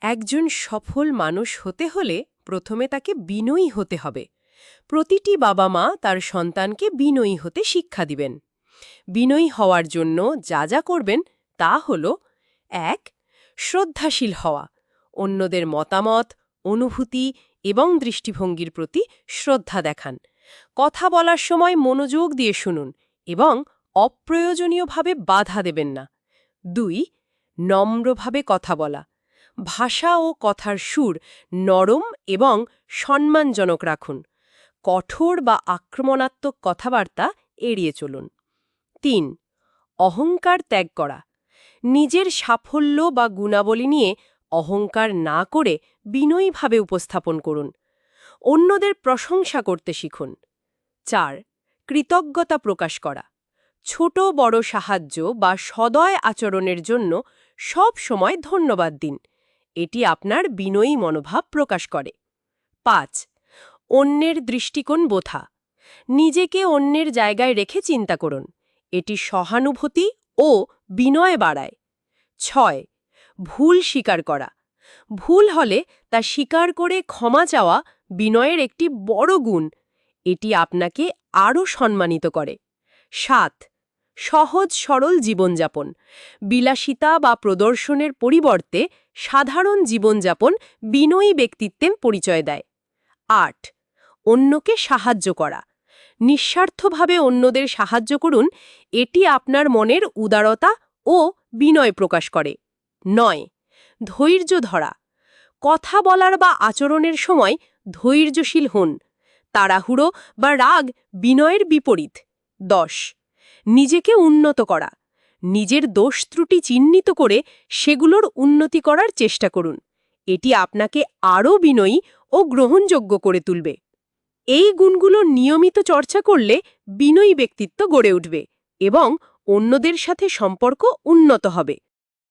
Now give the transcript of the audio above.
একজন সফল মানুষ হতে হলে প্রথমে তাকে বিনয়ী হতে হবে। প্রতিটি বাবা মা তার সন্তানকে বিনয়ী হতে শিক্ষা দিবেন। বিনয়ী হওয়ার জন্য যা যা করবেন তা হল, এক, শ্রদ্ধাশীল হওয়া, অন্যদের মতামত, অনুভূতি এবং দৃষ্টিভঙ্গির প্রতি শ্রদ্ধা দেখান। কথা বলার সময় মনোযোগ দিয়ে শুনুন এবং অপ্রয়োজনীয়ভাবে বাধা দেবেন না। দুই, নম্রভাবে কথা বলা ভাষা ও কথার সুর নরম এবং সম্মানজনক রাখুন। কঠোর বা আক্রমণাত্মক কথাবার্তা এড়িয়ে চলুন। তিন, অহংকার ত্যাগ করা। নিজের সাফল্য বা গুণাবলী নিয়ে অহংকার না করে বিনয়ীভাবে উপস্থাপন করুন। অন্যদের প্রশংসা করতে শিখুন। চার, কৃতজ্ঞতা প্রকাশ করা। ছোট বড় সাহায্য বা সদয় আচরণের জন্য সব সময় ধন্যবাদ দিন। এটি আপনার বিনয়ী মনোভাব প্রকাশ করে। পাঁচ, অন্যের দৃষ্টিকোণ বোথা নিজেকে অন্যের জায়গায় রেখে চিন্তা করুন। এটি সহানুভূতি ও বিনয় বাড়ায়। ছয়, ভুল স্বীকার করা। ভুল হলে তা স্বীকার করে ক্ষমা চাওয়া বিনয়ের একটি বড় গুণ। এটি আপনাকে আরও সম্মানিত করে। সাত সহজ সরল জীবনযাপন। বিলাসিতা বা প্রদর্শনের পরিবর্তে সাধারণ জীবনযাপন বিনয়ী ব্যক্তিত্বের পরিচয় দেয়। আট, অন্যকে সাহায্য করা। নিঃস্বার্থভাবে অন্যদের সাহায্য করুন, এটি আপনার মনের উদারতা ও বিনয় প্রকাশ করে। নয়, ধৈর্য ধরা। কথা বলার বা আচরণের সময় ধৈর্যশীল হন। তাড়াহুড়ো বা রাগ বিনয়ের বিপরীত। দশ নিজেকে উন্নত করা। নিজের দোষ ত্রুটি চিহ্নিত করে সেগুলোর উন্নতি করার চেষ্টা করুন। এটি আপনাকে আরও বিনয়ী ও গ্রহণযোগ্য করে তুলবে। এই গুণগুলো নিয়মিত চর্চা করলে বিনয়ী ব্যক্তিত্ব গড়ে উঠবে এবং অন্যদের সাথে সম্পর্ক উন্নত হবে।